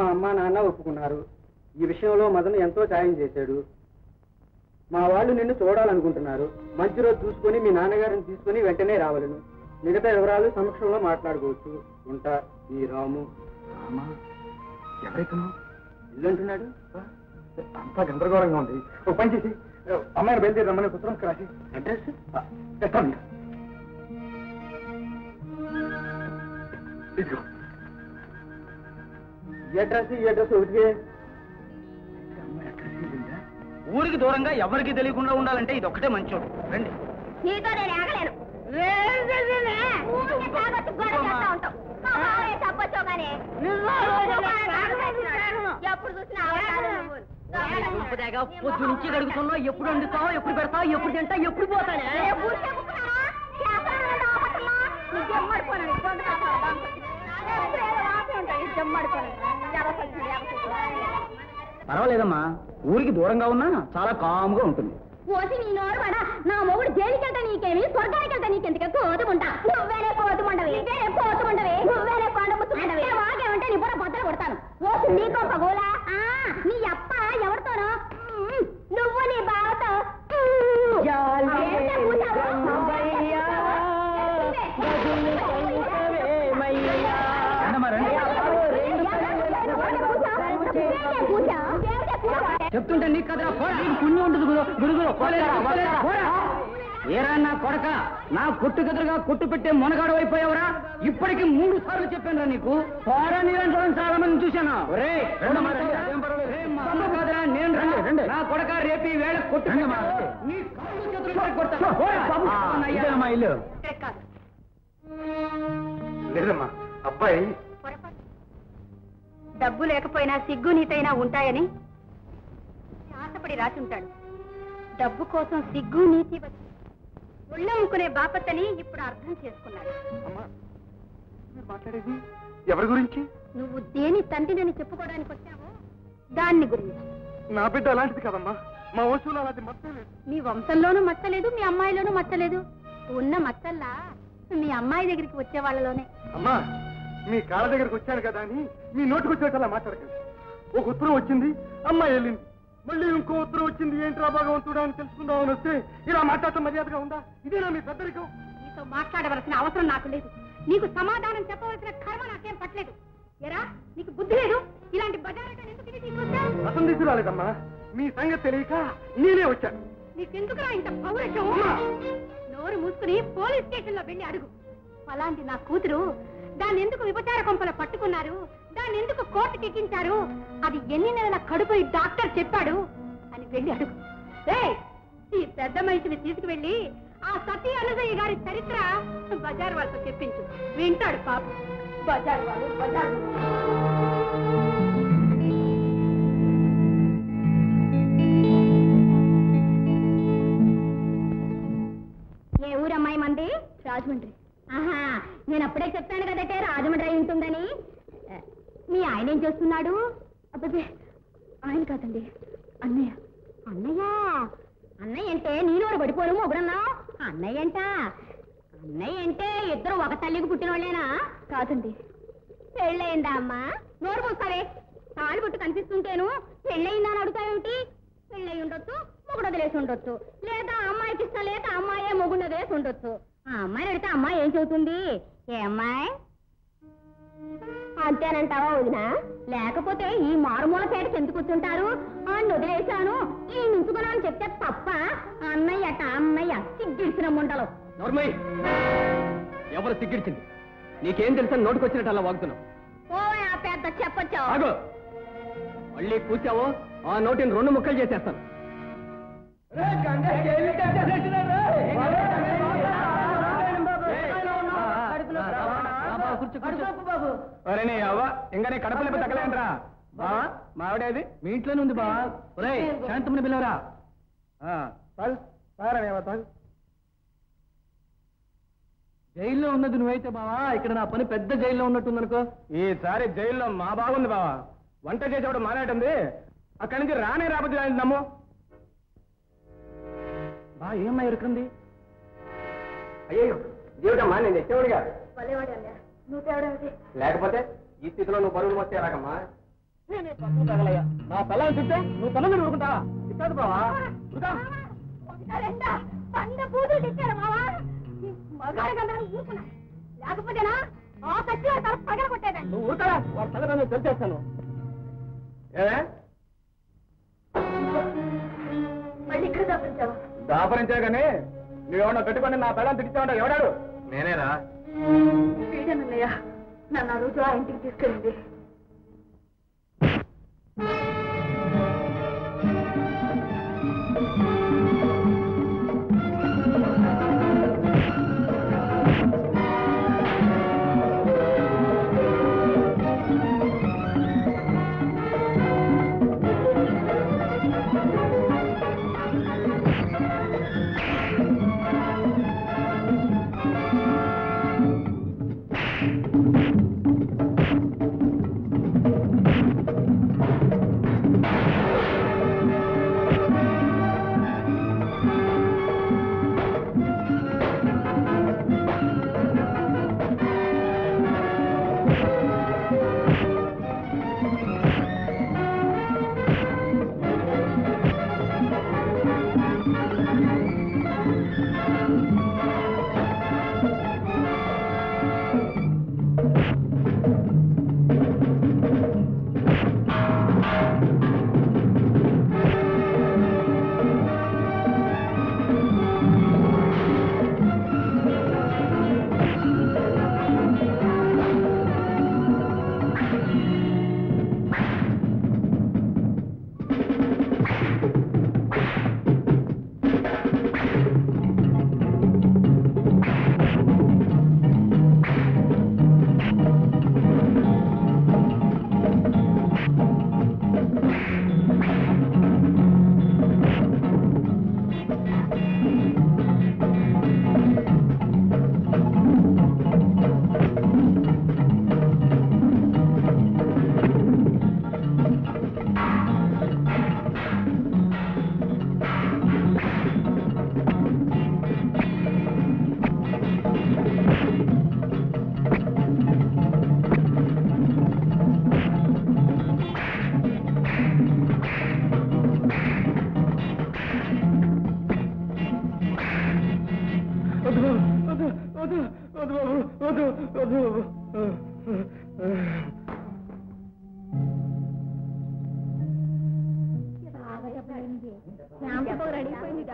మా అమ్మ నాన్న ఒప్పుకున్నారు. ఈ విషయంలో మదన్ ఎంతో సాయం చేశాడు. మా వాళ్ళు నిన్ను చూడాలనుకుంటున్నారు. మంచి రోజు చూసుకొని మీ నాన్నగారిని తీసుకొని వెంటనే రావాలను. మిగతా వివరాలు సమక్షంలో మాట్లాడుకోవచ్చు. ఉంటా మీ రాము. ఎవరైతున్నా ఇల్లు అంటున్నాడు. అంతా గందరగోళంగా ఉంది. ఓ పని చేసి అమ్మాయిని బయలుదేరి రమ్మని పుత్రం రాసి. అడ్రస్? పెట్టండి ఇదిగో ఒకటికే అమ్మాయి అడ్రస్ ఇల్లుందా? ఊరికి దూరంగా ఎవరికి తెలియకుండా ఉండాలంటే ఇది ఒక్కటే మంచోడు. రండి. నీతో నేను ఆగలేను. ఎప్పుడు చూసినా. పొద్దు నుంచి గడుగుతున్నావు ఎప్పుడు వండుతావు ఎప్పుడు పెడతావు ఎప్పుడు తింటావు ఎప్పుడు పోతానే? ఏ పర్వాలేదమ్మా. ఊరికి దూరంగా ఉన్నా చాలా కామ్గా ఉంటుంది. ఓసి నీ నోరు పడ. నా మొగుడు జైలుకెళ్తా నీకేమి? స్వర్గానికెళ్తా నీకెందుకే? కోతుకుంటా నువ్వేనే కోతుకుండవి నువ్వేనే కోతుకుండవి నువ్వేనే కొండ ముచ్చుకుండవి వాగేమంటే నీ బుర్ర బద్దలు కొడతాను. ఓసి నీ గొప్ప చెప్తుంటే నీకు కదరా పుణ్యం ఉంటుంది గురు గురుగురు. ఏరా నా కొడక నా కొట్టు కదురుగా కొట్టు పెట్టే మునగాడు అయిపోయావురా? ఇప్పటికి మూడు సార్లు చెప్పాను నీకు. పోరా నీరంటే చాలా మంది చూశాను. రే కాదురా నేను రండి నా కొడక రేపు వేళ కొట్టు. నీ. ఇల్లు. లేదమ్మా అబ్బాయి డబ్బు లేకపోయినా సిగ్గు నీతైనా ఉంటాయని ఆశపడి రాసుంటాడు. డబ్బు కోసం సిగ్గు నీతి వచ్చి ఒళ్ళమ్ముకునే బాపత్తని ఇప్పుడు అర్థం చేసుకున్నాడు. మాట్లాడేది ఎవరి గురించి? నువ్వు దేని తండ్రినని చెప్పుకోవడానికి వచ్చావో దాన్ని గురించి. నా బిడ్డ అలాంటిది కదమ్మా. మా వంశంలో అలాంటి మీ వంశంలోనూ మచ్చలేదు మీ అమ్మాయిలోనూ మచ్చలేదు ఉన్న మచ్చల్లా మీ అమ్మాయి దగ్గరికి వచ్చే వాళ్ళలోనే. అమ్మా మీ కాళ్ళ దగ్గరికి వచ్చాను కదా అని మీ నోటికి వచ్చేటలా మాట్లాడకండి. ఒక ఉత్తరం వచ్చింది అమ్మాయి వెళ్ళింది. మళ్ళీ ఇంకో ఉత్తరం వచ్చింది ఏంట్రా భగవంతుడా అని తెలుసుకుందామని వస్తే ఇలా మాట్లాడటం మర్యాదగా ఉందా? ఇదేనా మీ పెద్దరికం? నీతో మాట్లాడవలసిన అవసరం నాకు లేదు. నీకు సమాధానం చెప్పవలసిన కర్మ నాకేం పట్టలేదు. ఎరా నీకు బుద్ధి లేదు? ఇలాంటి బజారటాన్ని ఎందుకు రసం తీసుకురాలేదమ్మా. మీ సంగతి తెలియక నేనే వచ్చాను. నీకెందుకురా ఇంత పౌరుషం? నోరు మూసుకుని పోలీస్ స్టేషన్లో వెళ్ళి అడుగు. అలాంటి నా కూతురు దాన్ని ఎందుకు విపచార కొంపలో పట్టుకున్నారు? దాన్ని ఎందుకు కోర్టుకి ఎక్కించారు? అది ఎన్ని నెలల కడుపు డాక్టర్ చెప్పాడు? అని వెళ్ళి అడుగు. ఈ పెద్ద మనిషిని తీసుకువెళ్ళి ఆ సతీ అనుజయ్య గారి చరిత్ర బజార్ వాళ్ళతో చెప్పించు. వింటాడు పాప. బజార్ వాళ్ళు బజార్. ఏ ఊరమ్మాయి మంది? రాజమండ్రి. ఆహా నేను అప్పుడే చెప్పాను కదటే రాజమండ్రి అయి ఉంటుందని ఆ, మీ ఆయన ఏం చేస్తున్నాడు? అబ్బే ఆయన కాదండి అన్నయ్య. అన్నయ్య? అన్నయ్య అంటే నీలోరు పడిపోను మొగుడన్నా? అన్నయ్య అంట? అన్నయ్య అంటే ఇద్దరు ఒక తల్లికి పుట్టిన వాళ్ళేనా కాదండి. పెళ్ళయిందా అమ్మా? నోరు మూస్తావే తాళి పుట్టు కనిపిస్తుంటేను పెళ్ళయిందా అని అడుగుతావేమిటి? పెళ్ళయి ఉండొచ్చు మొగుడు వదిలేసి ఉండొచ్చు. లేదా అమ్మాయికి ఇష్టం లేక అమ్మాయే మొగుడు వదిలేసి ఉండొచ్చు. ఆ అమ్మాయిని అడిగితే అమ్మాయి ఏం చదువుతుంది ఏ అమ్మాయి? అంతేనంటావా వదిన? లేకపోతే ఈ మారుమూల పేటకి ఎందుకు కూర్చుంటారు? అని వదిలేశాను ఈ నుంచుకున్నా అని చెప్తే తప్ప అన్నయ్యట అన్నయ్య సిగ్గిడిసిన ముండలు. ఎవరు సిగ్గిడిచింది నీకేం తెలుసని నోటికొచ్చినట్టు అలా వాగుతున్నావు. ఓ ఆ పెద్ద చెప్పొచ్చు ఆగు. మళ్ళీ కూర్చావో? ఆ నోటిని రెండు ముక్కలు చేసేస్తాను. ఒరే నీ అవ్వ ఇంకా నీ కడప లేపి తగ్గలేంట్రా? బావా మావిడేది మీ ఇంట్లోనే ఉంది బావా. ఒరే శాంతముని పిల్లవరా? తాగు తాగరా తాగు జైల్లో ఉన్నది నువ్వైతే బావా. ఇక్కడ నా పని పెద్ద జైల్లో ఉన్నట్టుందనుకో. ఈసారి జైల్లో మా బాగుంది బావా. వంట చేసేవాడు మానేటుంది. అక్కడి నుంచి రానే రాని నమ్ము. బా ఏమ్మా ఇరుకుంది అయ్యో దేవుడమ్మా నేను లేకపోతే ఈ స్థితిలో నువ్వు బరువులు వస్తే రాకమ్మా నా పిల్లలు తింటే నువ్వు బావా. పండ తెచ్చారు మగాడి ఊరుకున్నా లేకపోతేనా ఆ కత్తి వాడి తల పగల నువ్వు వాడు తెలిసేస్తాను మళ్ళీ ఇక్కడ తప్పించావా దాపరించా కానీ నువ్వేమన్నా పెట్టుకొని నా పిల్లలు తిట్టించావంట ఎవడాడు? నేనేరా. వీడనన్నయ్య నన్ను ఆ రోజు ఆ ఇంటికి తీసుకెళ్ళింది.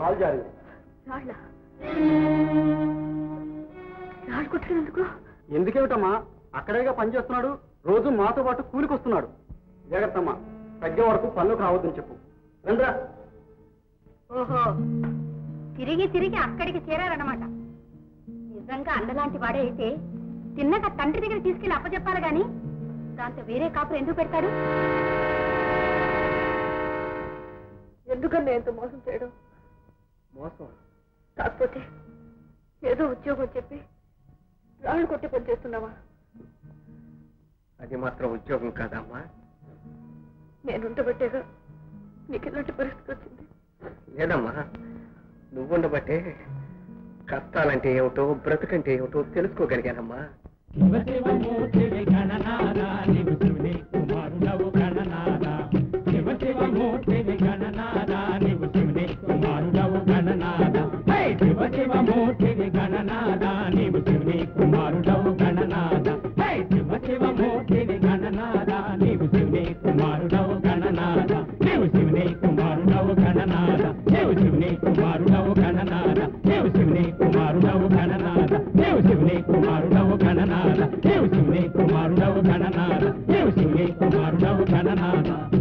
కాలు కొట్టుకునేందుకు ఎందుకేమిటమ్మా? అక్కడేగా పని చేస్తున్నాడు రోజు మాతో పాటు కూలికొస్తున్నాడు జాగ్రత్తమ్మా తగ్గే వరకు పనులకు రావద్దని చెప్పు. రండ్రా. ఓహో. తిరిగి తిరిగి అక్కడికి చేరారన్నమాట. నిజంగా అన్నలాంటి వాడే అయితే తిన్నక తండ్రి దగ్గర తీసుకెళ్ళి అప్పచెప్పాలి గాని దాంతో వేరే కాపురు ఎందుకు పెడతాడు? ఎందుకన్నా ఎంత మోసం చేయడం? మోసం. కాకపోతే ఏదో ఉద్యోగం చెప్పి రాళ్ళు కొట్టి పని చేస్తున్నావా? అది మాత్రం ఉద్యోగం కాదమ్మా. నేను ఉండబట్టేగా నీకు ఇలాంటి పరిస్థితి వచ్చింది. లేదమ్మా నువ్వుండబట్టే కష్టాలంటే ఏమిటో బ్రతుకంటే ఏమిటో తెలుసుకోగలిగానమ్మా. Thank you.